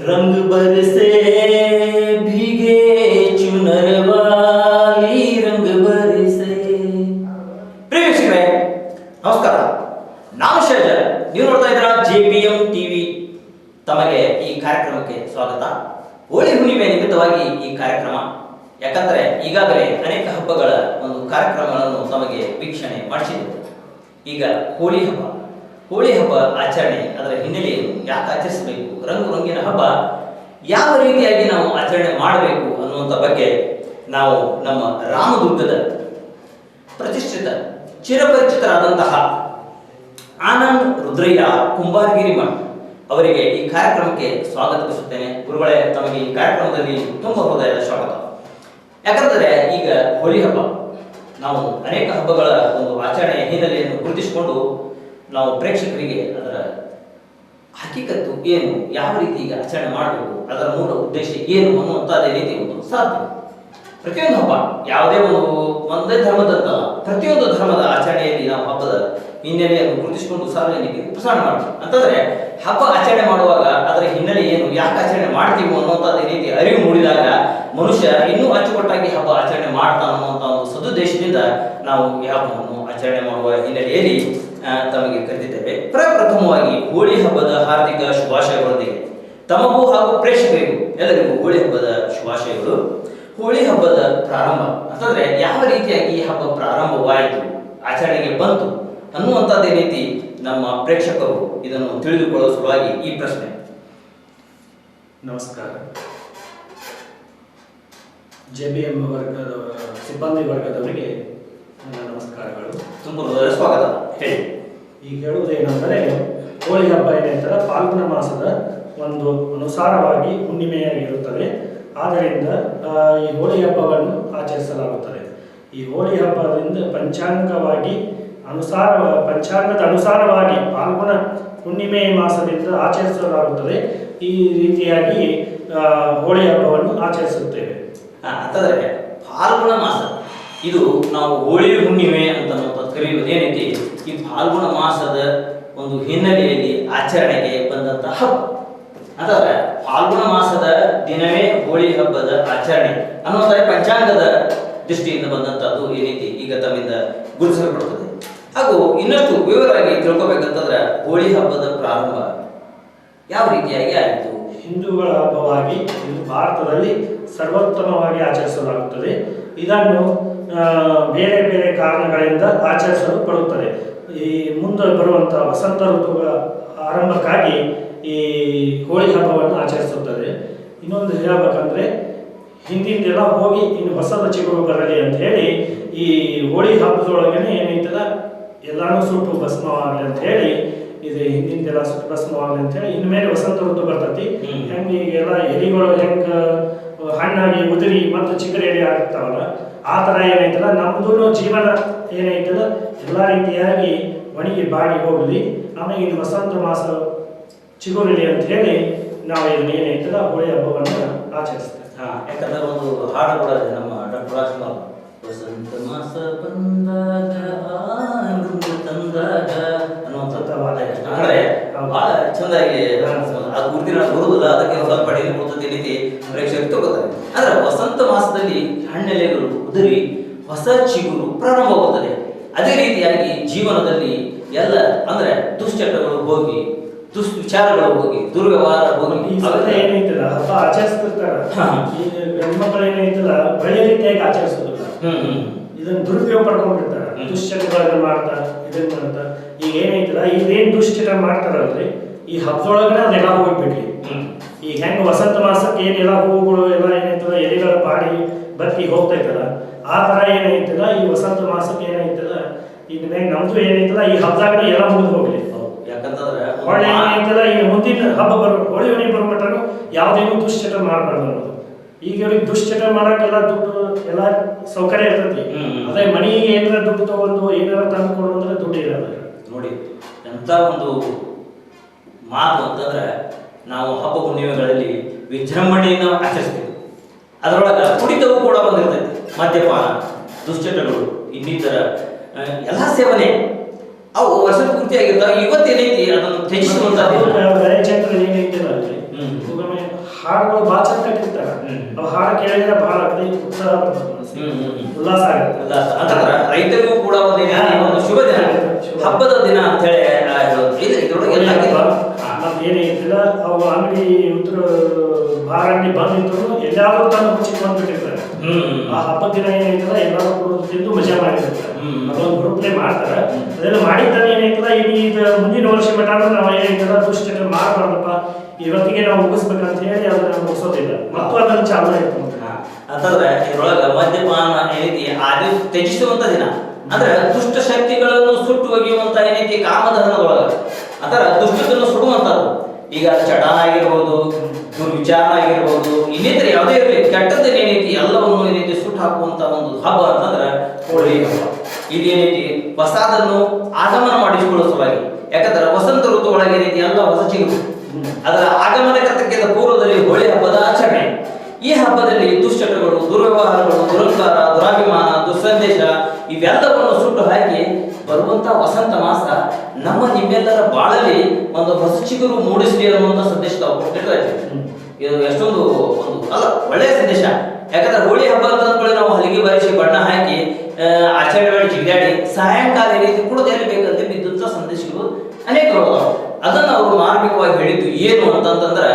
रंग बरसे भीगे चुनर वाली रंग बरसे ಪ್ರಿಯ ವೀಕ್ಷಕರೇ ನಮಸ್ಕಾರ ನಾನು ಶೇಜರ್ ನೀವು ನೋಡ್ತಾ ಇದ್ದೀರಾ ಜೆ ಪಿ ಎಂ ಟಿವಿ ತಮಗೆ ಈ ಕಾರ್ಯಕ್ರಮಕ್ಕೆ ಸ್ವಾಗತ ಹೋಳಿ ಹುಣ್ಣಿಮೆ ನಿಮಿತ್ತವಾಗಿ ಈ ಕಾರ್ಯಕ್ರಮ ಯಾಕಂದ್ರೆ ಈಗಾಗಲೇ ಅನೇಕ ಹಬ್ಬಗಳ ಒಂದು ಕಾರ್ಯಕ್ರಮಗಳನ್ನು ತಮಗೆ ವೀಕ್ಷಣೆ ಮಾಡಿಸಿದ್ದೆವು ಈಗ ಹೋಳಿ ಹಬ್ಬ ಹೋಳಿ ಹಬ್ಬ ಆಚರಣೆ ಅದರ ಹಿನ್ನೆಲೆಯನ್ನು ಯಾಕೆ ಆಚರಿಸಬೇಕು? ರಂಗು ರಂಗಿನ ಹಬ್ಬ ಯಾವ ರೀತಿಯಾಗಿ ನಾವು ಆಚರಣೆ ಮಾಡಬೇಕು ಅನ್ನುವಂಥ ಬಗ್ಗೆ ನಾವು ನಮ್ಮ ರಾಮದುರ್ಗದ ಪ್ರತಿಷ್ಠಿತ, ಚಿರಪರಿಚಿತರಾದಂತಹ ಆನಂದ್ ರುದ್ರಯ್ಯ ಕುಂಬಾರಗಿರಿ ಮಠ ಅವರಿಗೆ ಈ ಕಾರ್ಯಕ್ರಮಕ್ಕೆ ಸ್ವಾಗತಿಸುತ್ತೇನೆ. ಗುರುಗಳೇ, ತಮಗೆ ಈ ಕಾರ್ಯಕ್ರಮದಲ್ಲಿ ತುಂಬ ಹೃದಯದ ಸ್ವಾಗತ. ಯಾಕಂದರೆ ಈಗ ಹೋಳಿ ಹಬ್ಬ, ನಾವು ಅನೇಕ ಹಬ್ಬಗಳ ಒಂದು ಆಚರಣೆಯ ಹಿನ್ನೆಲೆಯನ್ನು ಗುರುತಿಸಿಕೊಂಡು ನಾವು ಪ್ರೇಕ್ಷಕರಿಗೆ ಅದರ ಹಕೀಕತ್ತು ಏನು, ಯಾವ ರೀತಿ ಈಗ ಆಚರಣೆ ಮಾಡಬೇಕು, ಅದರ ಮೂಲ ಉದ್ದೇಶ ಏನು ಅನ್ನುವಂಥದ್ದೇ ರೀತಿ ಒಂದು ಸಾಧ್ಯ. ಪ್ರತಿಯೊಂದು ಹಬ್ಬ, ಯಾವುದೇ ಒಂದು, ಒಂದೇ ಧರ್ಮದಂತಲ್ಲ ಪ್ರತಿಯೊಂದು ಧರ್ಮದ ಆಚರಣೆಯಲ್ಲಿ ನಾವು ಹಬ್ಬದ ಹಿನ್ನೆಲೆಯನ್ನು ಗುರುತಿಸಿಕೊಂಡು ಸಾರ್ವಜನಿಕರಿಗೆ ಪ್ರಸಾರ ಮಾಡ್ತೀವಿ. ಅಂತಂದ್ರೆ, ಹಬ್ಬ ಆಚರಣೆ ಮಾಡುವಾಗ ಅದರ ಹಿನ್ನೆಲೆ ಏನು, ಯಾಕೆ ಆಚರಣೆ ಮಾಡ್ತೀವಿ ಅನ್ನುವಂಥದ್ದು ರೀತಿ ಅರಿವು ಮೂಡಿದಾಗ ಮನುಷ್ಯ ಇನ್ನೂ ಅಚ್ಚುಕಟ್ಟಾಗಿ ಹಬ್ಬ ಆಚರಣೆ ಮಾಡ್ತಾನ ಅನ್ನುವಂಥ ಒಂದು ಸದುದ್ದೇಶದಿಂದ ನಾವು ಈ ಹಬ್ಬವನ್ನು ಆಚರಣೆ ಮಾಡುವ ಹಿನ್ನೆಲೆಯಲ್ಲಿ ತಮಗೆ ಕರೆದಿದ್ದೇವೆ. ಪ್ರಪ್ರಥಮವಾಗಿ ಹೋಳಿ ಹಬ್ಬದ ಹಾರ್ದಿಕ ಶುಭಾಶಯಗಳೊಂದಿಗೆ. ತಮಗೂ ಹಾಗೂ ಪ್ರೇಕ್ಷಕರಿಗೂ ಎಲ್ಲರಿಗೂ ಹೋಳಿ ಹಬ್ಬದ ಶುಭಾಶಯಗಳು. ಹೋಳಿ ಹಬ್ಬದ ಪ್ರಾರಂಭ ಅಂತಂದ್ರೆ ಯಾವ ರೀತಿಯಾಗಿ ಈ ಹಬ್ಬ ಪ್ರಾರಂಭವಾಯಿತು ಆಚರಣೆಗೆ ಬಂತು ಅನ್ನುವಂಥದ್ದೇ ರೀತಿ ನಮ್ಮ ಪ್ರೇಕ್ಷಕರು ಇದನ್ನು ತಿಳಿದುಕೊಳ್ಳುವ ಸಲುವಾಗಿ ಈ ಪ್ರಶ್ನೆ. ನಮಸ್ಕಾರ. ಜೆ ಬಿ ಎಂ ವರ್ಗದ ಸಿಬ್ಬಂದಿ ವರ್ಗದವರಿಗೆ ನನ್ನ ನಮಸ್ಕಾರಗಳು. ತುಂಬ ಸ್ವಾಗತ. ಹೇಳಿ. ಈಗ ಹೇಳುವುದೇನೆಂದರೆ ಹೋಳಿ ಹಬ್ಬ ಏನಂತಾರೆ ಫಾಲ್ಗುಣ ಮಾಸದ ಒಂದು ಅನುಸಾರವಾಗಿ ಹುಣ್ಣಿಮೆಯಾಗಿರುತ್ತದೆ ಆದ್ದರಿಂದ ಈ ಹೋಳಿ ಹಬ್ಬವನ್ನು ಆಚರಿಸಲಾಗುತ್ತದೆ. ಈ ಹೋಳಿ ಹಬ್ಬದಿಂದ ಪಂಚಾಂಗವಾಗಿ ಅನುಸಾರ, ಪಂಚಾಂಗದ ಅನುಸಾರವಾಗಿ ಫಾಲ್ಗುಣ ಹುಣ್ಣಿಮೆ ಮಾಸದಿಂದ ಆಚರಿಸಲಾಗುತ್ತದೆ. ಈ ರೀತಿಯಾಗಿ ಹೋಳಿ ಹಬ್ಬವನ್ನು ಆಚರಿಸುತ್ತೇವೆ. ಅಂತಂದರೆ ಫಾಲ್ಗುಣ ಮಾಸ, ಇದು ನಾವು ಹೋಳಿ ಹುಣ್ಣಿಮೆ ಅಂತ ನಾವು ಕರೆಯುವುದು ಏನೈತಿ ಈ ಫಾಲ್ಗುಣ ಮಾಸದ ಒಂದು ಹಿನ್ನೆಲೆಯಲ್ಲಿ ಆಚರಣೆಗೆ ಬಂದಂತಹ ಹಬ್ಬ. ಅಂತಂದ್ರೆ ಫಾಲ್ಗುಣ ಮಾಸದ ದಿನವೇ ಹೋಳಿ ಹಬ್ಬದ ಆಚರಣೆ ಅನ್ನೋದಾದ್ರೆ ಪಂಚಾಂಗದ ದೃಷ್ಟಿಯಿಂದ ಬಂದಂತದ್ದು ರೀತಿ ಈಗ ತಮ್ಮಿಂದ ಗುರುತಿಸಲ್ಪಡುತ್ತದೆ. ಹಾಗೂ ಇನ್ನಷ್ಟು ವಿವರವಾಗಿ ತಿಳ್ಕೊಬೇಕಂತಂದ್ರೆ ಹೋಳಿ ಹಬ್ಬದ ಪ್ರಾರಂಭ ಯಾವ ರೀತಿಯಾಗಿ ಆಯಿತು? ಹಿಂದೂಗಳ ಹಬ್ಬವಾಗಿ ಇದು ಭಾರತದಲ್ಲಿ ಸರ್ವೋತ್ತಮವಾಗಿ ಆಚರಿಸಲಾಗುತ್ತದೆ. ಇದನ್ನು ಬೇರೆ ಬೇರೆ ಕಾರಣಗಳಿಂದ ಆಚರಿಸಲು ಪಡುತ್ತದೆ. ಈ ಮುಂದೆ ಬರುವಂಥ ವಸಂತ ಋತುಗಳ ಆರಂಭಕ್ಕಾಗಿ ಈ ಹೋಳಿ ಹಬ್ಬವನ್ನು ಆಚರಿಸುತ್ತದೆ. ಇನ್ನೊಂದು ಹೇಳಬೇಕಂದ್ರೆ ಹಿಂದಿಂದೆಲ್ಲ ಹೋಗಿ ಇನ್ನು ಹೊಸದ ಚಿಗುರು ಬರಲಿ ಅಂತ ಹೇಳಿ ಈ ಹೋಳಿ ಹಬ್ಬದೊಳಗೇನೆ ಏನೈತಲ್ಲ ಎಲ್ಲಾನು ಸುಟ್ಟು ಭಸ್ಮವಾಗಲಿ ಅಂತ ಹೇಳಿ ಇದು ಹಿಂದಿಂದೆಲ್ಲ ಸುಟ್ಟು ಭಸ್ಮವಾಗಲಿ ಅಂತ ಹೇಳಿ ಇನ್ಮೇಲೆ ವಸಂತ ಋತು ಬರ್ತೈತಿ. ಹೆಂಗೆ ಈಗೆಲ್ಲ ಎಲಿಗಳು ಹೆಂಗ ಹಣ್ಣಾಗಿ ಉದುರಿ ಮತ್ತು ಚಿಕ್ಕರೆಡಿ ಆಗುತ್ತವಲ್ಲ ಆ ಥರ ಏನೈತಲ್ಲ ನಮ್ದು ಜೀವನ ಏನೈತಲ್ಲ ಎಲ್ಲ ರೀತಿಯಾಗಿ ಒಣಗಿ ಬಾಡಿ ಹೋಗಲಿ. ಆಮೇಲೆ ಇದು ವಸಂತ ಮಾಸ ಚಿಗುರಲಿ ಅಂತ ಹೇಳಿ ನಾವು ಇದನ್ನ ಏನೈತಲ್ಲ ಹೋಳಿ ಹಬ್ಬವನ್ನು ಆಚರಿಸ್ತೇವೆ. ಹಾಂ ಯಾಕಂದ್ರೆ ಒಂದು ಹಾಡು ಕೂಡ ಇದೆ ನಮ್ಮ ಡಾಕ್ಟರ್ ರಾಜ್ಕುಮಾರ್ ವಸಂತ ಮಾಸ ಬಂದಾಗ ತಂದಾಗ ಅನ್ನುವಂಥದ್ದು. ಬಹಳ ಚಂದಾಗಿ ಅದು ಗುರುತಿನ ಬರುವುದಿಲ್ಲ ಅದಕ್ಕೆ ಸ್ವಲ್ಪ ಅಡಿಗೆ ಕೊಡ್ತದೆ ರೀತಿ ಪ್ರೇಕ್ಷಕರು ತಗೋತಾರೆ ಆದ್ರೆ ವಸಂತ ಮಾಸದಲ್ಲಿ ಹಣ್ಣೆಲೆಗಳು ಉದುರಿ ಹೊಸ ಚಿಗುರು ಪ್ರಾರಂಭವಾಗುತ್ತದೆ ಅದೇ ರೀತಿಯಾಗಿ ಜೀವನದಲ್ಲಿ ಎಲ್ಲ ಅಂದ್ರೆ ದುಶ್ಚಟಗಳು ಹೋಗಿ ದುಷ್ವಿಚಾರಗಳು ಹೋಗಿ ದುರ್ವ್ಯವಹಾರ ಹೋಗಿ. ಏನೈತಲ್ಲ ಹಬ್ಬ ಆಚರಿಸ್ತಿರ್ತಾರ ಹಾ. ಈ ಗಂಡ್ಮಕ್ಳು ಏನೈತಲ್ಲ ಒಳ್ಳೆ ರೀತಿಯಾಗಿ ಆಚರಿಸೋದಿಲ್ಲ ಇದನ್ನ ದುರುಪಯೋಗ ಪಡ್ಕೊಂಡಿರ್ತಾರೆ. ದುಶ್ಚಟಗಳನ್ನ ಮಾಡ್ತಾರ ಇದನ್ನ ಮಾಡ್ತಾರ. ಈಗ ಏನೈತಲ್ಲ ಇದೇನ್ ದುಶ್ಚಟ ಮಾಡ್ತಾರಲ್ರಿ ಈ ಹಬ್ಬದೊಳಗಡೆ ಅದೆಲ್ಲ ಹೋಗ್ಬಿಡ್ಲಿ. ಈ ಹೆಂಗ ವಸಂತ ಮಾಸಕ್ಕೆ ಏನೆಲ್ಲ ಹೂವುಗಳು ಎಲ್ಲ ಏನಾಯ್ತದ ಎಲೆಗಳ ಬಾಡಿ ಬತ್ತಿ ಹೋಗ್ತೈತಲ್ಲ ಆ ತರ ಏನಾಯ್ತದ ಈ ವಸಂತ ಮಾಸಕ್ಕೆ ಏನಾಯ್ತದ ಈಗ ನಮ್ದು ಏನಾಯ್ತದ ಈ ಹಬ್ಬದಾಗಡೆ ಎಲ್ಲ ಮುಗಿದು ಹೋಗ್ಲಿ. ಯಾಕಂತಂದ್ರೆ ಹೊಳೆ ಏನೈತಲ್ಲ ಈಗ ಮುಂದಿನ ಹಬ್ಬ ಬರ್ಬೇಕು ಹೊಳೆ ಹುಣ್ಣಿ ಬರ್ಬಿಟ್ಟಾನು ಯಾವುದೇನು ದುಶ್ಚಟ ಮಾಡಬಾರ್ದು ಅನ್ನೋದು ಈಗ ಇವ್ರಿಗೆ ದುಶ್ಚಟ ಮಾಡಕ್ಕೆಲ್ಲ ದುಡ್ಡು ಎಲ್ಲ ಸೌಕರ್ಯ ಇರ್ತೈತಿ ಅದೇ ಮನೆಗೆ ಏನಾರ ದುಡ್ಡು ತಗೊಂಡು ಏನಾರ ತಂದ್ಕೊಡು ಅಂದ್ರೆ ದುಡ್ಡು ಇರಲ್ಲ. ನೋಡಿ ಎಂತ ಒಂದು ಮಾತು ಅಂತಂದ್ರೆ ನಾವು ಹಬ್ಬ ಹುಣ್ಣಿಮೆಗಳಲ್ಲಿ ವಿಜೃಂಭಣೆಯಿಂದ ಆಚರಿಸ್ತೀವಿ. ಅದರೊಳಗೆ ಕುಡಿತವೂ ಕೂಡ ಬಂದಿರ್ತೈತಿ. ಮದ್ಯಪಾನ ದುಶ್ಚಟಗಳು ಇನ್ನಿತರ ಎಲ್ಲ ಸೇವನೆ ಅವು ವರ್ಷ ಪೂರ್ತಿ ಆಗಿರ್ತಾವ ಇವತ್ತೇನೈತಿ ಅದನ್ನು ತ್ಯಜಿಸುವಂತ ಹಾಡುಗಳು ಭಾಳ ಚಂದ ಕಟ್ಟಿರ್ತಾರೆ. ಅವು ಹಾಡು ಕೇಳಿದ್ರೆ ಭಾಳ ಅಗದಿ ಉತ್ಸಾಹ. ಉಲ್ಲಾಸ ಆಗುತ್ತೆ. ಅಲ್ಲ ಅಂತಂದ್ರ ರೈತರಿಗೂ ಕೂಡ ಒಂದು ಒಂದು ಶುಭ ದಿನ. ಹಬ್ಬದ ದಿನ ಅಂತ ಹೇಳಿ ಇದ್ರೊಳಗೆ ಎಲ್ಲ ನಮ್ದು ಇದ್ದಿಲ್ಲ ಅವು ಅಂಗಡಿ ಉತ್ತರ ಬಾರ ಅಂಗಡಿ ಬಂದಿದ್ರು ಎಲ್ಲಾದ್ರೂ ತಂದು ಮುಚ್ಚಿಟ್ಟು ಬಂದ್ಬಿಟ್ಟಿರ್ತಾರೆ. ಹ್ಮ್. ಆ ಹಬ್ಬದ ದಿನ ಏನೈತಲ್ಲ ಎಲ್ಲರೂ ಕೂಡ ತಿಂದು ಮಜಾ ಮಾಡಿರ್ತಾರೆ. ಅದೊಂದು ಗ್ರೂಪ್ಲೇ ಮಾಡ್ತಾರೆ. ಅದೆಲ್ಲ ಮಾಡಿದ್ದಾನೆ ಏನೈತಲ್ಲ ಇಡೀ ಇದು ಮುಂದಿನ ವರ್ಷ ಮಟ್ಟ ನಾವು ಏನೈತಲ್ಲ ದುಷ್ಟ ಮಾಡಬಾರ್ದಪ್ಪ ಇವತ್ತಿಗೆ ನಾವು ಮುಗಿಸ್ಬೇಕಂತ ಹೇಳಿ ಅದನ್ನ ಮುಗಿಸೋದಿಲ್ಲ. ಮತ್ತು ಅದನ್ನ ಚಾಲು ಆಯ್ತು. ಅಂತಂದ್ರೆ ಇದ್ರೊಳಗ ಮದ್ಯಪಾನ ಏನೈತಿ ಅದು ತ್ಯಜಿಸುವಂತ ದಿನ. ಅಂದ್ರೆ ದುಷ್ಟ ಶಕ್ತಿಗಳನ್ನು ಸುಟ್ಟು ಒಗೆಯುವಂತ ಏನೈತಿ ಕಾಮದಹನದೊಳಗ ಅಂತರ ದುಷ್ಟತನ್ನು ಸುಡುವಂತದ್ದು ಈಗ ಚಟ ಆಗಿರ್ಬೋದು ದುರ್ವಿಚಾರ ಆಗಿರ್ಬೋದು ಇನ್ನಿತರ ಯಾವುದೇ ಇರಲಿ ಕೆಟ್ಟದ್ದು ಏನೈತಿ ಎಲ್ಲವನ್ನು ಏನೈತಿ ಸುಟ್ಟು ಹಾಕುವಂತ ಒಂದು ಹಬ್ಬ ಅಂತಂದ್ರೆ ಹೋಳಿ ಹಬ್ಬ. ಇದೇನೈತಿ? ಹೊಸದನ್ನು ಆಗಮನ ಮಾಡಿಸಿಕೊಳ್ಳುವ ಸಲುವಾಗಿ. ಯಾಕಂದ್ರೆ ವಸಂತ ಋತು ಒಳಗೆ ಏನೈತಿ? ಎಲ್ಲ ಹೊಸ ಚಿಗುರು ಅದರ ಆಗಮನಕ್ಕೆ ಪೂರ್ವದಲ್ಲಿ ಹೋಳಿ ಹಬ್ಬದ ಆಚರಣೆ. ಈ ಹಬ್ಬದಲ್ಲಿ ದುಶ್ಚಟಗಳು, ದುರ್ವ್ಯವಹಾರಗಳು ದುರಂಕಾರ ದುರಾಭಿಮಾನ, ದುಸ್ಸಂದೇಶ, ಇವೆಲ್ಲವನ್ನು ಸುಟ್ಟು ಹಾಕಿ ಬರುವಂತ ವಸಂತ ಮಾಸ ನಮ್ಮ ನಿಮ್ಮೆಲ್ಲರ ಬಾಳಲ್ಲಿ ಒಂದು ಹೊಸ ಮೂಡಿಸಲಿ ಅನ್ನುವಂತ ಸಂದೇಶ ತಾವು ಇದು ಎಷ್ಟೊಂದು ಒಂದು ಅಲ್ಲ, ಒಳ್ಳೆಯ ಸಂದೇಶ. ಯಾಕಂದ್ರೆ ಹೋಳಿ ಹಬ್ಬ ಅಂತ ಅಂದ್ಕೊಳ್ಳಿ ನಾವು ಹಲಿಗೆ ಬಾರಿಸಿ ಬಣ್ಣ ಹಾಕಿ ಆಚರಣೆ ಜಿಗಿದಾಡಿ ಸಾಯಂಕಾಲ ರೀತಿ ಕುಡಿದು ಎಲ್ಲಿ ಬಿದ್ದಂತ ಸಂದೇಶಗಳು ಅನೇಕ ಅದನ್ನು ಅದನ್ನ ಅವರು ಮಾರ್ಮಿಕವಾಗಿ ಹೇಳಿದ್ದು ಏನು ಅಂತಂತಂದ್ರೆ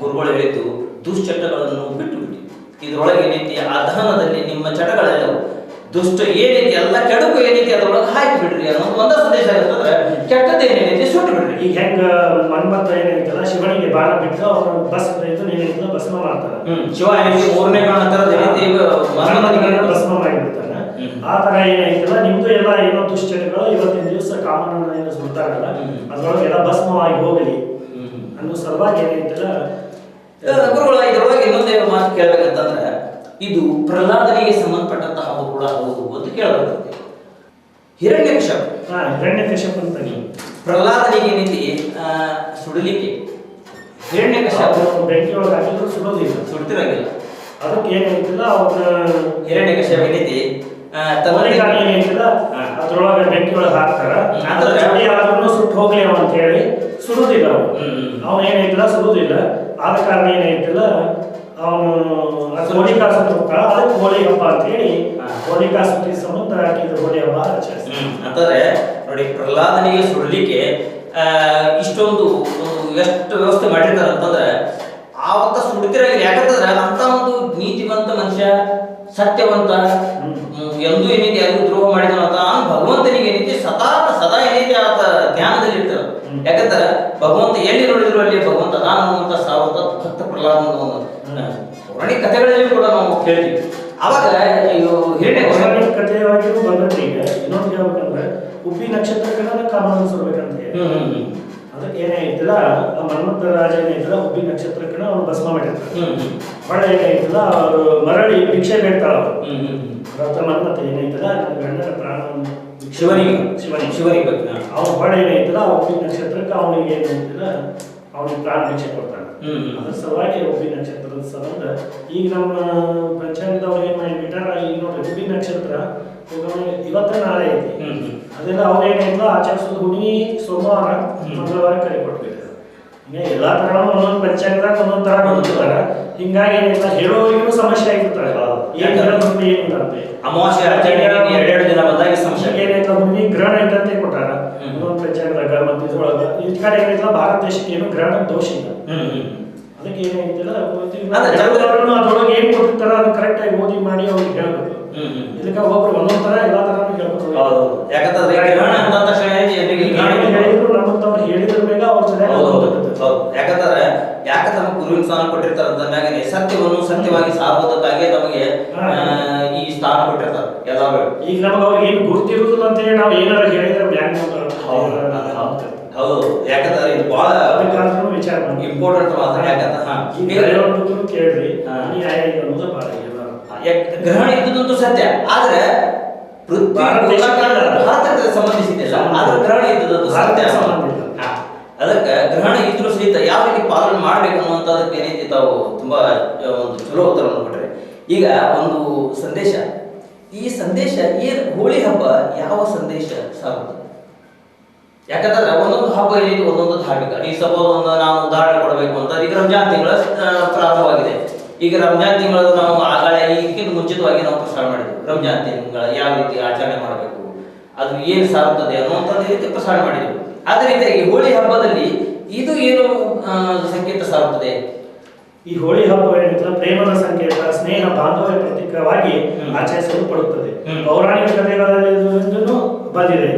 ಗುರುಗಳು ಹೇಳಿದ್ದು ದುಶ್ಚಟಗಳನ್ನು ಬಿಟ್ಟು ಬಿಡಿ. ಇದರೊಳಗೆ ಏನೈತಿ ಅಧನದಲ್ಲಿ ನಿಮ್ಮ ಚಟಗಳೆಲ್ಲವು ದುಷ್ಟ ಏನೈತಿ ಎಲ್ಲ ಕೆಡಕು ಏನೈತಿ ಅದ್ರೊಳಗೆ ಹಾಕಿ ಬಿಡ್ರಿ ಅನ್ನೋದು ಒಂದ ಸಂದೇಶ ಇರ್ತಂದ್ರೆ ಕೆಟ್ಟದ್ದು ಏನೈತಿ ಸುಟ್ಟು ಬಿಡ್ರಿ ಈಗ ಹೆಂಗ ಮನ್ಮತ್ತ ಏನೈತಲ್ಲ ಶಿವನಿಗೆ ಬಾಣ ಬಿಟ್ಟು ಅವ್ರ ಬಸ್ ಇದು ಏನೈತಿ ಭಸ್ಮ ಮಾಡ್ತಾರೆ ಶಿವ ಏನೈತಿ ಮೂರನೇ ಕಾಣತರ ಏನೈತಿ ಭಸ್ಮ ಮಾಡಿಬಿಡ್ತಾನೆ. ಆ ತರ ಏನೈತಲ್ಲ ನಿಮ್ದು ಎಲ್ಲ ಏನೋ ದುಶ್ಚಟಗಳು ಇವತ್ತಿನ ದಿವಸ ಕಾಮನ ಏನು ಸುಡ್ತಾರಲ್ಲ. ಅದ್ರೊಳಗೆ ಎಲ್ಲ ಭಸ್ಮವಾಗಿ ಹೋಗಲಿ. ಅನ್ನೋ ಸಲುವಾಗಿ ಏನೈತಲ್ಲ ಗುರುಗಳ ಇದರೊಳಗೆ ಇನ್ನೊಂದೇ ಮಾತು ಕೇಳ್ಬೇಕಂತಂದ್ರೆ ಇದು ಪ್ರಹ್ಲಾದನಿಗೆ ಸಂಬಂಧಪಟ್ಟಂತಹ ಹಬ್ಬ ಕೂಡ ಹೌದು ಅಂತ ಕೇಳಬಹುದು ಹಿರಣ್ಯಕಶಪ ಹಾ ಹಿರಣ್ಯ ಕಶ್ಯಪ ಅಂತ ಪ್ರಹ್ಲಾದನಿಗೆ ಏನೈತಿ ಆ, ಸುಡಲಿಕ್ಕೆ. ಹಿರಣ್ಯಕಶಪ ಅವ್ರು ಬೆಂಕಿ ಒಳಗೆ ಹಾಕಿದ್ರು ಸುಡೋದಿಲ್ಲ. ಸುಡ್ತಿರಂಗಿಲ್ಲ. ಅದಕ್ಕೆ ಏನು ಅವ್ರ ಹಿರಣ್ಯಕಶಪ ಏನಿದೆ. ಅದ್ರೊಳಗೆ ಬೆಂಕಿಯೊಳಗೆ ಒಳಗೆ ಹಾಕ್ತಾರ. ಅದ್ರ ಚಳಿ ಆದ್ರೂ ಸುಟ್ಟು ಹೋಗ್ಲಿ ಅಂತ ಹೇಳಿ ಸುಡುದಿಲ್ಲ ಅವನು. ಹ್ಮ್. ಏನಾಯ್ತಿಲ್ಲ ಸುಡುದಿಲ್ಲ. ಆದ ಕಾರಣ ಏನೈತಿಲ್ಲ ಅವನು ಹೋಳಿಕಾ ಹೋಗ್ತಾಳ ಅದಕ್ಕೆ ಹೋಳಿ ಹಬ್ಬ ಅಂತ ಹೇಳಿ. ಹೋಳಿಕಾ ಸುತ್ತಿ ಸಂಬಂಧ ಇದು ಹೋಳಿ ಹಬ್ಬ ಆಚರಿಸ್ತಾರೆ ಅಂತಂದ್ರೆ ನೋಡಿ ಪ್ರಹ್ಲಾದನಿಗೆ ಸುಡಲಿಕ್ಕೆ ಇಷ್ಟೊಂದು ಎಷ್ಟು ವ್ಯವಸ್ಥೆ ಮಾಡಿರ್ತಾರೆ ಅಂತಂದ್ರೆ ಆವತ್ತ ಸುಡ್ತಿರಂಗಿಲ್ಲ ಯಾಕಂತಂದ್ರೆ ಅಂತ ಒಂದು ನೀತಿವಂತ ಮನುಷ್ಯ ಸತ್ಯವಂತ ಎಂದೂ ಏನೈತಿ ಯಾರು ದ್ರೋಹ ಮಾಡಿದ್ರು ಅಂತ ಭಗವಂತನಿಗೆ ಏನೈತಿ ಸದಾ ಸದಾ ಏನೈತಿ ಆತ ಧ್ಯಾನದಲ್ಲಿ ಇರ್ತಾರ. ಯಾಕಂದ್ರೆ ಭಗವಂತ ಎಲ್ಲಿ ನೋಡಿದ್ರು ಅಲ್ಲಿ ಭಗವಂತ ನಾನು ಅಂತ ಸಾವಂತ ಭಕ್ತ ಪ್ರಹ್ಲಾದ. ಪೌರಾಣಿಕ ಕಥೆಗಳಲ್ಲಿ ಕೂಡ ನಾವು ಕೇಳ್ತೀವಿ. ಅವಾಗ ಇವು ಹಿರಣ್ಯ ಪೌರಾಣಿಕ ಕಥೆಯಾಗಿಯೂ ಬಂದದ್ದು ಈಗ. ಇನ್ನೊಂದು ಹೇಳ್ಬೇಕಂದ್ರೆ ಉಪ್ಪಿ ನಕ್ಷತ್ರಗಳನ್ನ ಕಾಮನ ಸುಡ್ಬೇಕಂತ ಹೇಳಿ ಏನೇ ಆ ಮನ್ಮಥ ರಾಜ ಏನೈತಿಲ್ಲ ಉಪ್ಪಿ ನಕ್ಷತ್ರಕ್ಕನ ಅವ್ರು ಭಸ್ಮ ಮಾಡಿರ್ತಾರೆ. ಹೊಳ ಏನೈತಿಲ್ಲ ಅವರು ಮರಳಿ ಭಿಕ್ಷೆ ಬೇಡ್ತಾಳ ಅವರು. ಮನ್ಮಥ ಏನೈತಿಲ್ಲ ನನ್ನ ಗಂಡನ ಪ್ರಾಣ ಶಿವನಿಗೆ ಶಿವನಿಗೆ. ಶಿವನಿಗೆ ಅವ್ರು. ಅವನ ಹೊಳ ಏನೈತಿಲ್ಲ ಉಪ್ಪಿ ನಕ್ಷತ್ರಕ್ಕೆ ಅವನಿಗೆ ಏನೈತಿಲ್ಲ ಅವನಿಗೆ ಪ್ರಾಣ ಭಿಕ್ಷೆ ಕೊಡ್ತಾನೆ. ಅದ್ರ ಸಲುವಾಗಿ ಉಪ್ಪಿ ನಕ್ಷತ್ರದ ಸಂಬಂಧ ಈಗ ನಮ್ಮ ಪಂಚಾಂಗದವ್ರು ಏನ್ ಮಾಡಿಬಿಟ್ಟಾರ ಈಗ ನೋಡ್ರಿ ಉಪ್ಪಿ ನಕ್ಷತ್ರ ಇವತ್ತ ನಾಳೆ ಐತಿ. ಅದೆಲ್ಲ ಅವ್ರು ಏನಿಲ್ಲ ಆಚರಿಸೋದು ಹುಣಿ ಸೋಮವಾರ. ಮಂಗಳವಾರ ಕರೆ ಕೊಟ್ಬಿಟ್ಟಿದ್ದಾರೆ ಹಿಂಗೆ ಎಲ್ಲಾ ತರ ಒಂದೊಂದು ಪಂಚಾಂಗದಾಗ ಒಂದೊಂದ್ ತರ ಬಂದಿರ್ತಾರ ಹಿಂಗಾಗಿ ಏನಿಲ್ಲ ಹೇಳೋರಿಗೂ ಸಮಸ್ಯೆ ಆಗಿರ್ತಾರೆ ಏನ್ ಹೇಳೋದು ಏನಿಲ್ಲ ಅಂತ ಅಮಾವಾಸ್ಯೆ ಆಚರಣೆ ಎರಡೆರಡು ದಿನ ಬಂದಾಗ ಸಮಸ್ಯೆ ಏನೈತ ಹುಣ್ಣಿ ಗ್ರಹಣ ಐತಂತೆ ಕೊಟ್ಟಾರ. ಒಂದೊಂದು ಪಂಚಾಂಗದಾಗ ಮತ್ತೆ ಇದ್ರೊಳಗ ಈ ಕಡೆ ಏನೈತಲ್ಲ ಭಾರತ ದೇಶಕ್ಕೆ ಏನು ಗ್ರಹಣ ದೋಷ ಇಲ್ಲ. ಅದಕ್ಕೆ ಏನೈತಿಲ್ಲ ಜನರನ್ನು ಅದ್ರೊಳಗೆ ಏನ್ ಕೊಟ್ಟಿರ್ತಾರ ಅದು ಕರೆಕ್ಟ್ ಆಗಿ ಓದಿ ಮಾಡಿ ಅವ್ರಿಗೆ ಹೇಳ್ಬೇಕು. ಇದಕ್ಕೆ ಒಬ್ರು ಒಂದೊಂದ್ ತರ ಎಲ್ಲಾ ತರ ಯಾಕಂತಂದ್ರೆ ಗ್ರಹಣ ಹೇಳಿದ್ರು ನಮ್ಮಂತವ್ರು ಹೇಳಿದ್ರ ಬೇಗ ಅವ್ರ ಸರಿಯಾಗಿ ಯಾಕಂದ್ರೆ ಯಾಕೆ ತಮ್ಮ ಗುರುವಿನ ಸ್ಥಾನ ಕೊಟ್ಟಿರ್ತಾರೆ ಅಂತ ಮ್ಯಾಗನೆ ಸತ್ಯವನ್ನು ಸತ್ಯವಾಗಿ ಸಾರುವುದಕ್ಕಾಗಿ ನಮಗೆ ಈ ಸ್ಥಾನ ಕೊಟ್ಟಿರ್ತಾರೆ ಎಲ್ಲ ಈಗ ನಮಗೆ ಅವ್ರಿಗೆ ಏನು ಗುರುತಿರುವುದಿಲ್ಲ ಅಂತ ಹೇಳಿ ನಾವು ಏನಾರ ಹೇಳಿದ್ರೆ ಬ್ಯಾಂಕ್ ಹೌದು. ಯಾಕಂದ್ರೆ ಇದು ಬಹಳ ಅದಕ್ಕಾದ್ರೂ ವಿಚಾರ ಮಾಡಿ ಇಂಪಾರ್ಟೆಂಟ್ ಮಾತ್ರ ಯಾಕಂದ್ರೆ ಹಾ ಈಗ ಹೇಳೋದಕ್ಕೂ ಕೇಳ್ರಿ ಅನ್ನೋದು ಭಾಳ. ಗ್ರಹಣ ಇದ್ದುದಂತೂ ಸತ್ಯ ಆದ್ರೆ ಪೃಥ್ವಿ ಭಾರತಕ್ಕೆ ಸಂಬಂಧಿಸಿದ್ದಿಲ್ಲ ಆದ್ರೆ ಗ್ರಹಣ ಇದ್ದುದಂತೂ ಸತ್ಯ ಭಾರತಕ್ಕೆ ಸಂಬಂಧ ಇಲ್ಲ. ಹಾ. ಅದಕ್ಕೆ ಗ್ರಹಣ ಇದ್ರೂ ಸಹಿತ ಯಾವ ರೀತಿ ಪಾಲನೆ ಮಾಡ್ಬೇಕು ಅನ್ನುವಂಥದ್ದಕ್ಕೆ ಏನೈತಿ ತಾವು ತುಂಬಾ ಒಂದು ಚಲೋ ಉತ್ತರವನ್ನು ಕೊಟ್ರೆ ಈಗ ಒಂದು ಸಂದೇಶ ಈ ಸಂದೇಶ ಏನ್ ಹೋಳಿ ಹಬ್ಬ ಯಾವ ಸಂದೇಶ ಸಾರುತ್ತದೆ ಯಾಕಂದ್ರೆ ಒಂದೊಂದು ಹಬ್ಬ ಏನಿದೆ ಒಂದೊಂದು ಧಾರ್ಮಿಕ. ಈ ಸಪೋಸ್ ಒಂದು ನಾವು ಉದಾಹರಣೆ ಕೊಡಬೇಕು ಅಂತ ಈಗ ರಂಜಾನ್ ತಿಂಗಳ ಪ್ರಾರಂಭವಾಗಿದೆ. ಈಗ ರಂಜಾನ್ ತಿಂಗಳ ನಾವು ಆಗಾಳೆ ಈಗಿನ ಮುಂಚಿತವಾಗಿ ನಾವು ಪ್ರಸಾರ ಮಾಡಿದ್ವಿ. ರಂಜಾನ್ ತಿಂಗಳ ಯಾವ ರೀತಿ ಆಚರಣೆ ಮಾಡಬೇಕು ಅದು ಏನು ಸಾರುತ್ತದೆ ಅನ್ನುವಂಥದ್ದು ರೀತಿ ಪ್ರಸಾರ ಮಾಡಿದ್ವಿ. ಅದೇ ರೀತಿಯಾಗಿ ಹೋಳಿ ಹಬ್ಬದಲ್ಲಿ ಇದು ಏನು ಸಂಕೇತ ಸಾರುತ್ತದೆ ಈ ಹೋಳಿ ಹಬ್ಬ ಏನಿದ್ರೆ ಪ್ರೇಮದ ಸಂಕೇತ ಸ್ನೇಹ ಬಾಂಧವ್ಯ ಪ್ರತೀಕವಾಗಿ. ಆಚರಿಸಲ್ಪಡುತ್ತದೆ. ಪೌರಾಣಿಕ ಕಥೆಗಳಿಂದಲೂ ಬಂದಿದೆ.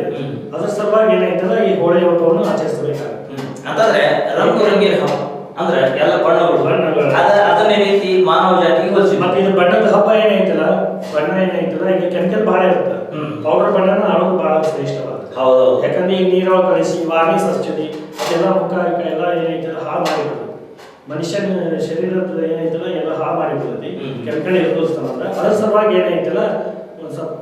ಅದರ ಸಲುವಾಗಿ ಏನಾಯ್ತಂದ್ರೆ ಈ ಹೋಳಿ ಹಬ್ಬವನ್ನು ಆಚರಿಸಬೇಕಾಗುತ್ತೆ. ಅಂತಂದ್ರೆ ರಂಗು ರಂಗಿನ ಹಬ್ಬ. ಅಂದ್ರೆ ಎಲ್ಲ ಬಣ್ಣಗಳು. ಬಣ್ಣಗಳು. ಅದ ಅದನ್ನೇ ರೀತಿ ಮಾನವ ಜಾತಿಗೆ ಹೋಲಿಸಿ ಮತ್ತೆ ಇದು ಬಣ್ಣದ ಹಬ್ಬ ಏನೈತಲ್ಲ ಬಣ್ಣ ಏನೈತಲ್ಲ ಈಗ ಕೆಮಿಕಲ್ ಬಹಳ ಇರುತ್ತೆ. ಪೌಡರ್ ಬಣ್ಣನ ಆಡೋದು ಬಹಳ ಶ್ರೇಷ್ಠವಾದ ಹೌದು. ಯಾಕಂದ್ರೆ ಈ ನೀರೊಳಗೆ ಕಳಿಸಿ ವಾರ್ನಿಸ್ ಹಚ್ಚದಿ ಎಲ್ಲ ಮುಖ ಎಲ್ಲ ಏನೈತಲ್ಲ ಹಾಳು ಮಾಡಿರ್ತದೆ ಮನುಷ್ಯನ ಶರೀರದ ಏನೈತಲ್ಲ ಎಲ್ಲ ಹಾಳು ಮಾಡಿಬಿಡುತ್ತೆ. ಹ್ಮ್. ಕೆಮಿಕಲ್ ಇರ್ಬೋಸ್ತಂದ್ರೆ ಅದ್ರ ಸಲುವಾಗಿ ಏನೈತಲ್ಲ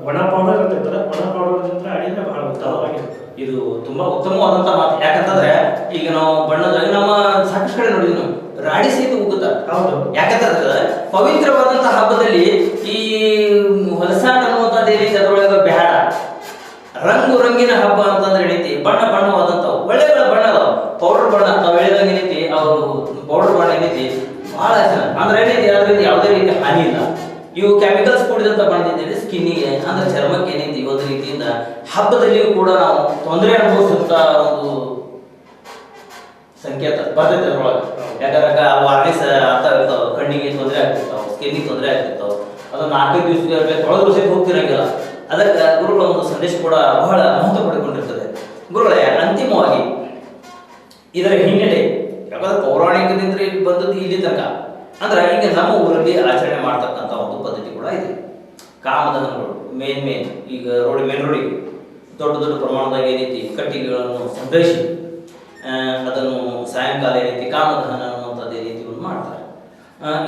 ಒಣ ಪೌಡರ್ ಇರ್ತೈತಲ್ಲ ಒಣ ಪೌಡರ್ ಇದ್ರೆ ಅಡಿದ್ರೆ ಬಹಳ ಉತ್ತಮವಾಗಿರುತ್ತೆ. ಇದು ತುಂಬಾ ಉತ್ತಮವಾದಂತ ಮಾತು. ಯಾಕಂತಂದ್ರೆ ಈಗ ನಾವು ಬಣ್ಣದ ನಮ್ಮ ಸಾಕಷ್ಟು ಕಡೆ ನೋಡಿದ್ವಿ ನಾವು. ರಾಡಿ ಸಹಿತ ಉಗುತ್ತ ಹೌದು. ಯಾಕಂತಂದ್ರೆ ಪವಿತ್ರವಾದಂತಹ ಹಬ್ಬದಲ್ಲಿ ಈ ಹೊಲಸಾಟ ಅನ್ನುವಂಥದ್ದು ಏನೈತೆ ಅದ್ರೊಳಗೆ ಬೇಡ. ರಂಗು ರಂಗಿನ ಹಬ್ಬ ಅಂತಂದ್ರೆ ಏನೈತಿ? ಬಣ್ಣ ಬಣ್ಣವಾದಂಥವು. ಒಳ್ಳೆ ಒಳ್ಳೆ ಬಣ್ಣ ಅದಾವ. ಪೌಡರ್ ಬಣ್ಣ ಅಂತ ಹೇಳಿದಂಗೆ ಏನೈತಿ? ಅವರು ಪೌಡರ್ ಬಣ್ಣ ಏನೈತಿ? ಬಹಳ ಚೆನ್ನಾಗಿ. ಅಂದ್ರೆ ಏನೈತಿ? ಅದರಿಂದ ಯಾವುದೇ ರೀತಿ ಹಾನಿ ಇಲ್ಲ. ಇವು ಕೆಮಿಕಲ್ಸ್ ಕೂಡಿದಂತ ಬಂದಿದ್ದೇವೆ ಸ್ಕಿನ್ನಿಗೆ ಅಂದ್ರೆ ಚರ್ಮಕ್ಕೆ ಏನೈತಿ ಒಂದು ರೀತಿಯಿಂದ ಹಬ್ಬದಲ್ಲಿಯೂ ಕೂಡ ನಾವು ತೊಂದರೆ ಅನುಭವಿಸುವಂತ ಒಂದು ಸಂಕೇತ ಬರ್ತೈತೆ ಅದ್ರೊಳಗೆ. ಯಾಕಂದ್ರೆ ವಾರ್ನಿಸ್ ಆಗ್ತಾ ಇರ್ತಾವ ಕಣ್ಣಿಗೆ ತೊಂದರೆ ಆಗ್ತಿರ್ತಾವ ಸ್ಕಿನ್ನಿಗೆ ತೊಂದರೆ ಆಗ್ತಿರ್ತಾವ. ಅದನ್ನ ನಾಲ್ಕೈದು ದಿವಸ ತೊಳೆದ್ರು ದಿವಸಕ್ಕೆ ಹೋಗ್ತಿರಂಗಿಲ್ಲ. ಅದಕ್ಕೆ ಗುರುಗಳ ಒಂದು ಸಂದೇಶ ಕೂಡ ಬಹಳ ಮಹತ್ವ ಪಡೆದುಕೊಂಡಿರ್ತದೆ ಗುರುಗಳೇ ಅಂತಿಮವಾಗಿ ಇದರ ಹಿನ್ನೆಲೆ ಯಾಕಂದ್ರೆ ಪೌರಾಣಿಕದಿಂದ ಇಲ್ಲಿ ಬಂದದ್ದು ಇಲ್ಲಿ ತನಕ. ಅಂದ್ರೆ ಈಗ ನಮ್ಮ ಊರಲ್ಲಿ ಆಚರಣೆ ಮಾಡ್ತಕ್ಕಂಥ ಒಂದು ಪದ್ಧತಿ ಕೂಡ ಇದೆ. ಕಾಮದಹನಗಳು ಮೇನ್ ಮೇನ್ ಈಗ ರೋಡ್, ಮೇನ್ ರೋಡಿಗೆ ದೊಡ್ಡ ದೊಡ್ಡ ಪ್ರಮಾಣದಾಗ ಏನೈತಿ ಕಟ್ಟಿಗೆಗಳನ್ನು ಸಂಗ್ರಹಿಸಿ ಅದನ್ನು ಸಾಯಂಕಾಲ ಏನೈತಿ ಕಾಮದಹನ ಅನ್ನುವಂಥದ್ದು ಏನೈತಿ ಒಂದು ಮಾಡ್ತಾರೆ.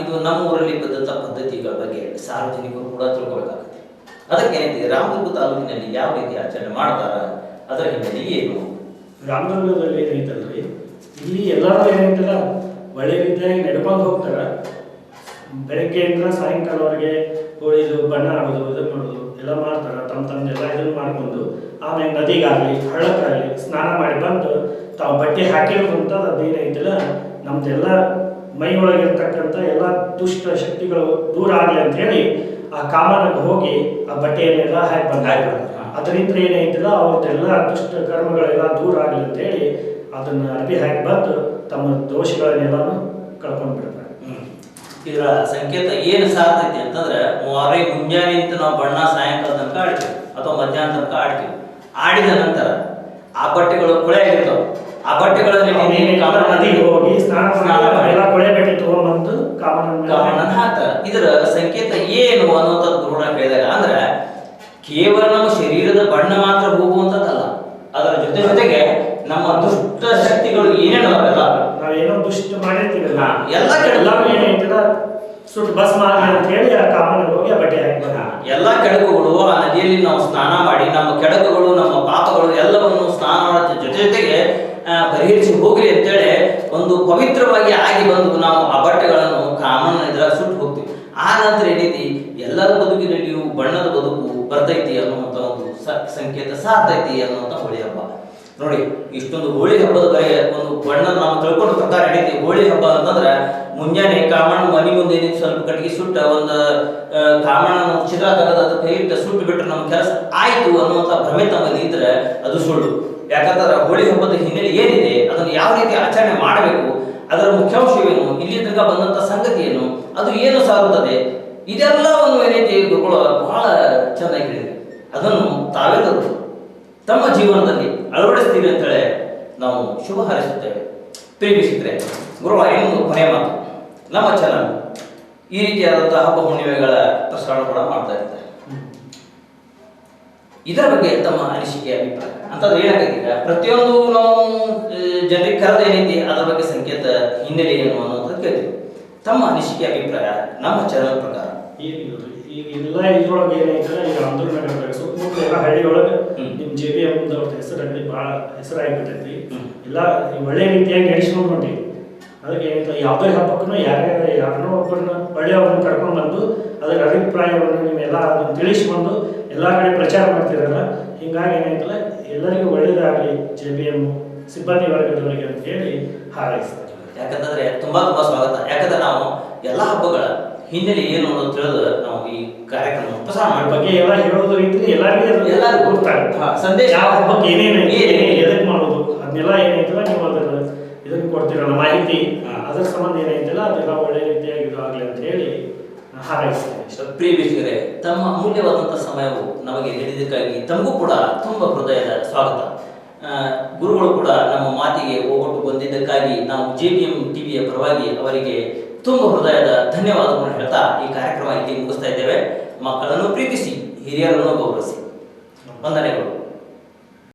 ಇದು ನಮ್ಮ ಊರಲ್ಲಿ ಬಂದಂಥ ಪದ್ಧತಿಗಳ ಬಗ್ಗೆ ಸಾರ್ವಜನಿಕರು ಕೂಡ ತಿಳ್ಕೊಳ್ಬೇಕಾಗುತ್ತೆ. ಅದಕ್ಕೆ ಏನೈತಿ, ರಾಮದುರ್ಗ ತಾಲೂಕಿನಲ್ಲಿ ಯಾವ ರೀತಿ ಆಚರಣೆ ಮಾಡ್ತಾರೆ, ಅದರ ಹಿನ್ನೆಲೆ ಏನು? ರಾಮದುರ್ಗದಲ್ಲಿ ಏನೈತಲ್ರಿ ಇಲ್ಲಿ ಎಲ್ಲರೂ ಏನೈತಲ್ಲ ಒಳ್ಳೆ ರೀತಿಯಾಗಿ ನಡ್ಕೊಂಡು ಹೋಗ್ತಾರ. ಬೆಳಗ್ಗೆಯಿಂದ ಸಾಯಂಕಾಲವರೆಗೆ ಇದು ಬಣ್ಣ ಆಡೋದು ಇದನ್ನ ಮಾಡೋದು, ಎಲ್ಲ ಮಾಡ್ತಾರ. ತಮ್ಮ ತಮ್ಮದೆಲ್ಲ ಇದನ್ನ ಮಾಡ್ಕೊಂಡು, ಆಮೇಲೆ ನದಿಗಾಗಲಿ, ಹಳ್ಳಕ್ಕಾಗಲಿ, ಸ್ನಾನ ಮಾಡಿ ಬಂದು ತಾವು ಬಟ್ಟೆ ಹಾಕಿರೋದಂತ ಅದೇನೈತಲ್ಲ, ನಮ್ದೆಲ್ಲ ಮೈ ಒಳಗಿರ್ತಕ್ಕಂಥ ಎಲ್ಲ ದುಷ್ಟ ಶಕ್ತಿಗಳು ದೂರ ಆಗಲಿ ಅಂತ ಹೇಳಿ ಆ ಕಾಮನಕ್ಕೆ ಹೋಗಿ ಆ ಬಟ್ಟೆಯನ್ನೆಲ್ಲ ಹಾಕಿ ಬಂದಾಗ ಅದರಿಂದ ಏನೈತಿಲ್ಲ ಅವ್ರದ್ದೆಲ್ಲ ದುಷ್ಟ ಕರ್ಮಗಳೆಲ್ಲ ದೂರ ಆಗಲಿ ಅಂತ ಹೇಳಿ ಅದನ್ನ ಅರ್ಬಿ ಹಾಕಿ ಬಂದು ತಮ್ಮ ದೋಷಗಳನ್ನೆಲ್ಲಾನು ಕಳ್ಕೊಂಡು ಬಿಡ್ತಾರೆ. ಇದರ ಸಂಕೇತ ಏನು ಸಾರ್ತೈತಿ ಅಂತಂದ್ರೆ ಮಾರೇ ಮುಂಜಾನೆ ಅಂತ ನಾವು ಬಣ್ಣ ಸಾಯಂಕಾಲ ತನಕ ಆಡ್ತೀವಿ ಅಥವಾ ಮಧ್ಯಾಹ್ನ ತನಕ ಆಡ್ತೀವಿ. ಆಡಿದ ನಂತರ ಆ ಬಟ್ಟೆಗಳು ಕೊಳೆ ಆಗಿರ್ತವೆ. ಆ ಬಟ್ಟೆಗಳಲ್ಲಿ ನದಿಗೆ ಹೋಗಿ ಸ್ನಾನ ಎಲ್ಲ ಕೊಳೆ ಬಟ್ಟೆ ತಗೊಂಡ್ಬಂದು ಕಾಮನ ಕಾಮಣ್ಣನ ಹಾಕ್ತಾರೆ. ಇದರ ಸಂಕೇತ ಏನು ಅನ್ನುವಂಥದ್ದು ಗುರುಣ ಹೇಳಿದಾಗ ಅಂದ್ರೆ ಕೇವಲ ನಮ್ಮ ಶರೀರದ ಬಣ್ಣ ಮಾತ್ರ ಹೋಗುವಂಥದ್ದಲ್ಲ. ಅದರ ಜೊತೆ ಜೊತೆಗೆ ನಮ್ಮ ದುಷ್ಟ ಶಕ್ತಿಗಳು ಏನೇನು ಅವೆಲ್ಲ ಮಾಡಿರ್ತೀವಲ್ಲ ಎಲ್ಲ ಏನೈತಿಲ್ಲ ಸುಟ್ಟು ಬಸ್ ಮಾಡಿ ಅಂತ ಹೇಳಿ ಆ ಕಾಮನಿಗೆ ಹೋಗಿ ಬಟ್ಟೆ ಎಲ್ಲ ಕೆಡಕುಗಳು ಆ ನದಿಯಲ್ಲಿ ನಾವು ಸ್ನಾನ ಮಾಡಿ ನಮ್ಮ ಕೆಡಕುಗಳು ನಮ್ಮ ಪಾಪಗಳು ಎಲ್ಲವನ್ನು ಸ್ನಾನ ಮಾಡೋದ್ರ ಜೊತೆ ಜೊತೆಗೆ ಪರಿಹರಿಸಿ ಹೋಗ್ಲಿ ಅಂತೇಳಿ ಒಂದು ಪವಿತ್ರವಾಗಿ ಆಗಿ ಬಂದು ನಾವು ಆ ಬಟ್ಟೆಗಳನ್ನು ಕಾಮನ್ ಇದ್ರಾಗ ಸುಟ್ಟು ಹೋಗ್ತೀವಿ. ಆ ನಂತರ ಏನೈತಿ ಎಲ್ಲರ ಬದುಕಿನಲ್ಲಿಯೂ ಬಣ್ಣದ ಬದುಕು ಬರ್ತೈತಿ ಅನ್ನುವಂಥ ಒಂದು ಸಂಕೇತ ಸಾರ್ತೈತಿ ಅನ್ನುವಂಥ ಹೋಳಿ ಹಬ್ಬ. ನೋಡಿ ಇಷ್ಟೊಂದು ಹೋಳಿ ಹಬ್ಬದ ಬಗ್ಗೆ ಒಂದು ಏನೈತಿ ಹೋಳಿ ಹಬ್ಬ ಅಂತಂದ್ರೆ ಮುಂಜಾನೆ ಕಾಮಣ್ಣ ಮನಿ ಮುಂದೆ ಸ್ವಲ್ಪ ಕಟ್ಟಿಗೆ ಸುಟ್ಟ ಒಂದು ಕಾಮಣ್ಣ ಚಿತ್ರ ತಗದ ಅದು ಕೈ ಇಟ್ಟು ಸುಟ್ಟು ಬಿಟ್ರೆ ನಮ್ಮ ಕೆಲಸ ಆಯ್ತು ಅನ್ನುವಂಥ ಭ್ರಮೆ ತಮ್ಮಲ್ಲಿ ಇದ್ರೆ ಅದು ಸುಳ್ಳು. ಯಾಕಂದ್ರೆ ಹೋಳಿ ಹಬ್ಬದ ಹಿನ್ನೆಲೆ ಏನಿದೆ, ಅದನ್ನು ಯಾವ ರೀತಿ ಆಚರಣೆ ಮಾಡಬೇಕು, ಅದರ ಮುಖ್ಯಾಂಶವೇನು ಇಲ್ಲಿ ತನಕ ಬಂದಂಥ ಸಂಗತಿ ಏನು ಅದು ಏನು ಸಾರುತ್ತದೆ, ಇದೆಲ್ಲವನ್ನು ಏನೈತಿ ಗುರುಗಳು ಬಹಳ ಚೆನ್ನಾಗಿ ಹೇಳಿದೆ ಅದನ್ನು ತಾವೆಲ್ಲರೂ ತಮ್ಮ ಜೀವನದಲ್ಲಿ ಅಳವಡಿಸ್ತೀರಿ ಅಂತೇಳಿ ನಾವು ಶುಭ ಹಾರೈಸುತ್ತೇವೆ. ಪ್ರೀತಿಸಿದ್ರೆ ಗುರುಗಳ ಇನ್ನೊಂದು ಕೊನೆಯ ಮಾತು. ನಮ್ಮ ಚಾನಲ್ ಈ ರೀತಿಯಾದಂತಹ ಹಬ್ಬ ಹುಣ್ಣಿಮೆಗಳ ಪ್ರಸಾರ ಕೂಡ ಮಾಡ್ತಾ ಇರ್ತಾರೆ ಇದರ ಬಗ್ಗೆ ತಮ್ಮ ಅನಿಸಿಕೆ, ಅಭಿಪ್ರಾಯ? ಅಂತಂದ್ರೆ ಏನಾಗೈತಿ ಪ್ರತಿಯೊಂದು ನಾವು ಜನರಿಗೆ ಕರೆದ ಏನೈತಿ ಅದರ ಬಗ್ಗೆ ಸಂಕೇತ ಹಿನ್ನೆಲೆ ಏನು ಅನ್ನೋದನ್ನ ಕೇಳ್ತೀವಿ. ತಮ್ಮ ಅನಿಸಿಕೆ, ಅಭಿಪ್ರಾಯ ನಮ್ಮ ಚಾನಲ್ ಪ್ರಕಾರ. ಏನಿಲ್ರಿ ಈಗ ಎಲ್ಲ ಇದ್ರೊಳಗೆ ಏನೈತಲ್ಲ ಈಗ ಆಂಧ್ರ ನಗರದಾಗ ಸುತ್ತಮುತ್ತ ಎಲ್ಲ ಹಳ್ಳಿ ಒಳಗೆ ಹ್ಮ್. ನಿಮ್ ಜೆ ಬಿ ಎಂ ಅವ್ರ ಹೆಸರು ಅಲ್ಲಿ ಭಾಳ ಹೆಸರಾಗಿಬಿಟ್ಟೈತಿ. ಎಲ್ಲ ಒಳ್ಳೆ ರೀತಿಯಾಗಿ ನಡೆಸ್ಕೊಂಡು ಹೊಂಟಿ ಅದಕ್ಕೆ ಏನೈತೆ ಯಾವುದೇ ಹಬ್ಬಕ್ಕೂ ಯಾರ್ಯಾರ ಯಾರನ್ನೋ ಒಬ್ಬರನ್ನ ಒಳ್ಳೆಯವ್ರನ್ನ ಕರ್ಕೊಂಡು ಬಂದು ಅದರ ಅಭಿಪ್ರಾಯವನ್ನು ನೀವೆಲ್ಲ ಅದನ್ನು ತಿಳಿಸ್ಕೊಂಡು ಎಲ್ಲ ಕಡೆ ಪ್ರಚಾರ ಮಾಡ್ತಿರಲ್ಲ ಹಿಂಗಾಗಿ ಏನಾಯ್ತಲ್ಲ ಎಲ್ಲರಿಗೂ ಒಳ್ಳೆಯದಾಗಲಿ ಜೆ ಬಿ ಎಂ ಸಿಬ್ಬಂದಿ ವರ್ಗದವರಿಗೆ ಅಂತ ಹೇಳಿ ಹಾರೈಸ್ತಾರೆ ಯಾಕಂತಂದ್ರೆ ತುಂಬಾ ತುಂಬಾ ಸ್ವಾಗತ ಯಾಕಂದ್ರೆ ನಾವು ಎಲ್ಲ ಹಬ್ಬಗಳ ಹಿನ್ನೆಲೆ ಏನು ಅಂತ ತಿಳಿದು ನಾವು ಈ ಕಾರ್ಯಕ್ರಮ ಪ್ರಸಾರ ಮಾಡಿ ಬಗ್ಗೆ ಎಲ್ಲ ಹೇಳೋದು ರೀತಿ ಎಲ್ಲರಿಗೂ ಎಲ್ಲರಿಗೂ ಗೊತ್ತಾಗುತ್ತೆ. ಸಂದೇಶ. ಯಾವ ಹಬ್ಬಕ್ಕೆ ಏನೇನು ಎದಕ್ಕೆ ಮಾಡೋದು ಅದನ್ನೆಲ್ಲ ಏನೈತಲ್ಲ ನೀವು ಅದರ ಇದನ್ನು ಕೊಡ್ತೀರಲ್ಲ ಮಾಹಿತಿ. ಅದರ ಸಂಬಂಧ ಏನೈತಲ್ಲ ಅದೆಲ್ಲ ಒಳ್ಳೆ ರೀತಿಯಾಗಿ ಇದು ಆಗಲಿ ಅಂತ ಹೇಳಿ ಹಾರೈಸ್ತೇನೆ. ಪ್ರಿಯ ವೀಕ್ಷಕರೇ ತಮ್ಮ ಅಮೂಲ್ಯವಾದಂಥ ಸಮಯವು ನಮಗೆ ನೀಡಿದ್ದಕ್ಕಾಗಿ ತಮಗೂ ಕೂಡ ತುಂಬ ಹೃದಯದ ಸ್ವಾಗತ. ಗುರುಗಳು ಕೂಡ ನಮ್ಮ ಮಾತಿಗೆ ಒಗ್ಗಟ್ಟು ಬಂದಿದ್ದಕ್ಕಾಗಿ ನಾವು ಜೆ ಬಿ ಎಂ ಟಿವಿಯ ಪರವಾಗಿ ಅವರಿಗೆ ತುಂಬ ಹೃದಯದ ಧನ್ಯವಾದಗಳನ್ನು ಹೇಳ್ತಾ ಈ ಕಾರ್ಯಕ್ರಮ ಇಲ್ಲಿ ಮುಗಿಸ್ತಾ ಇದ್ದೇವೆ. ಮಕ್ಕಳನ್ನು ಪ್ರೀತಿಸಿ ಹಿರಿಯರನ್ನು ಗೌರವಿಸಿ. ವಂದನೆಗಳು.